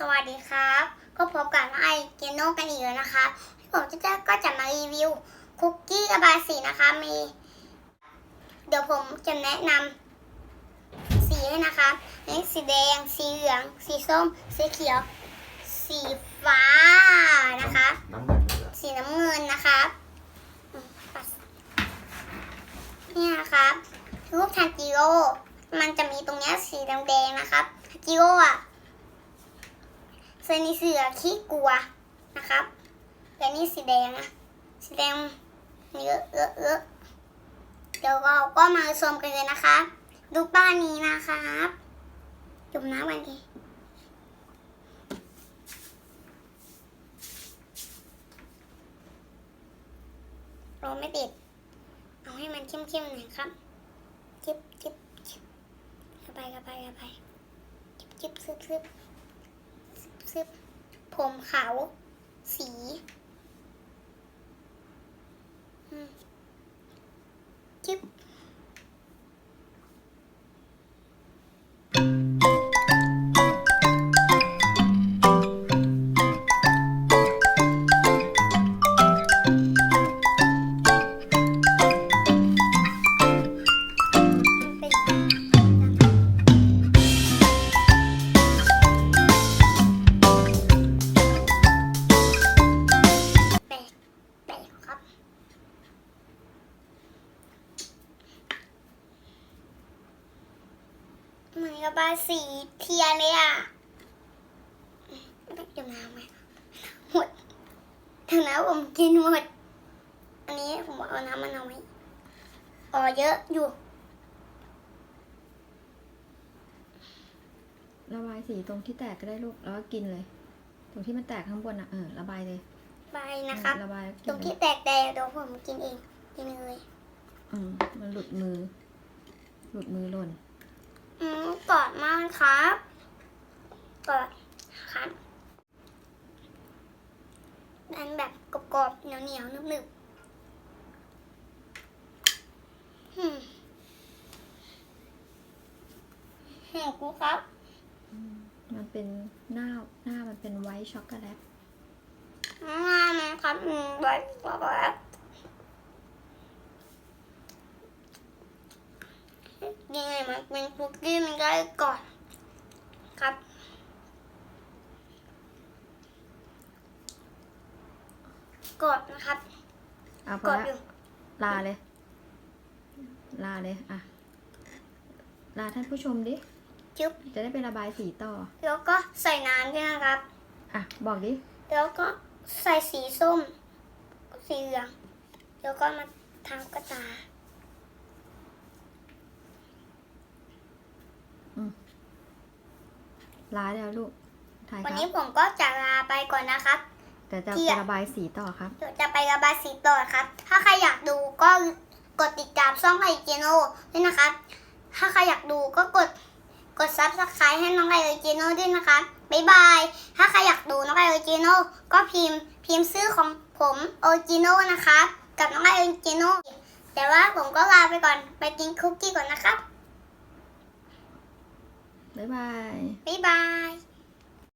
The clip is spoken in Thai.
สวัสดีครับ ก็พบกับน้องไอเกโนกันอีกแล้วนะคะผมจะก็จะมารีวิวคุกกี้ระบายสีนะคะมี เดี๋ยวผมจะแนะนำสีให้นะคะนี่สีแดง สีเหลือง สีส้ม สีเขียว สีฟ้านะคะน้ำเงินเหรอสีน้ำเงินนะคะอืมปัดเนี่ยนะครับรูปทานจิโร่มันจะมีตรงเนี้ยสีแดงๆนะครับทานจิโร่อะ เซนิเสือขี้กลัวนะครับแต่นี่สีแดงอะสีแดงเยอะเยอะเยอะเดี๋ยวเราก็มาชมกันเลยนะคะ ดูป้านนี้นะครับจุ่มน้ำกันดีเราไม่ติด เอาให้มันเข้มๆหน่อยครับจิบจิบจิบเข้าไปเข้าไปเข้าไปจิบจิบซึบซึบ ซึบซึบผมขาว สีจิ๊บ นกับบายสีเทียนเลยอะไม่ต้องจุ่มน้ำไหมหมดถึงแล้วผมกินหมด อันนี้ผมเอาน้ำมันเอาไว้อ๋อเยอะอยู่ ระบายสีตรงที่แตกก็ได้ลูก แล้วก็กินเลย ตรงที่มันแตกข้างบนอะ เออ ระบายเลยใบนะครับ ระบายแล้วกิตรนงเลที่ยแตกแดงเดี๋ยวผมกินเอง กินเลย อืมมันหลุดมือ หลุดมือหล่นอืม กอดมากครับกอดครับอันแบบกรอบๆเหนียวๆหนึบๆหืมหืมกูครับ มันเป็นหน้าหน้ามันเป็นไวท์ช็อกโกแลตงามนะครับอืมไว้บอกแล้ว ยังไงมันเป็นคุกกี้มันได้ก่อนครับกดนะครับเอาพกอดละอยู่ลาเลย ลาเลยอะ ลาท่านผู้ชมดิ จุ๊บจะได้ไประบายสีต่อ แล้วก็ใส่น้ำด้วยนะครับ อะ บอกดิ แล้วก็ใส่สีส้ม สีเหลือง แล้วก็มาทำกระตา ลาแล้วลูกถ่ายควันรันี้บผมก็จะลาไปก่อนนะครับ แต่จะเที่ไประยงระบายสีต่อครับ เดี๋ยวจะไประบายสีต่อครับ ถ้าใครอยากดูก็กดติดตามช่องไอเจโน่ด้วยนะครับ ถ้าใครอยากดูก็กดกดซับสไครต์ให้น้องไอเจโน่ด้วยนะคะบ๊ายบาย ถ้าใครอยากดูน้องไอเจโน่ก็พิมพ์ พิมพ์ชื่อของผมโอจิโน่นะคะกับน้องไอเจโน่แต่ว่าผมก็ลาไปก่อนไปกินคุกกี้ก่อนนะครับ บ๊ายบาย บ๊ายบาย